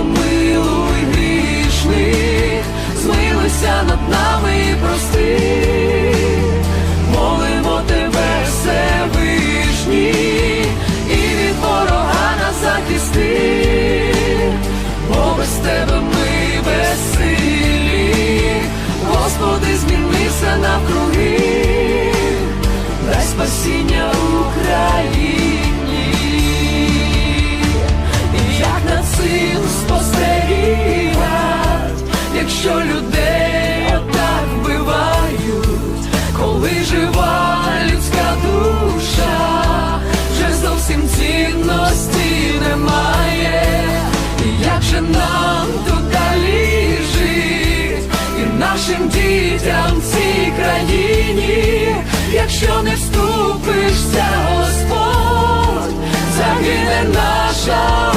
помилуй. нашим дітям в цій країні, якщо не вступишся, Господь, загине наша.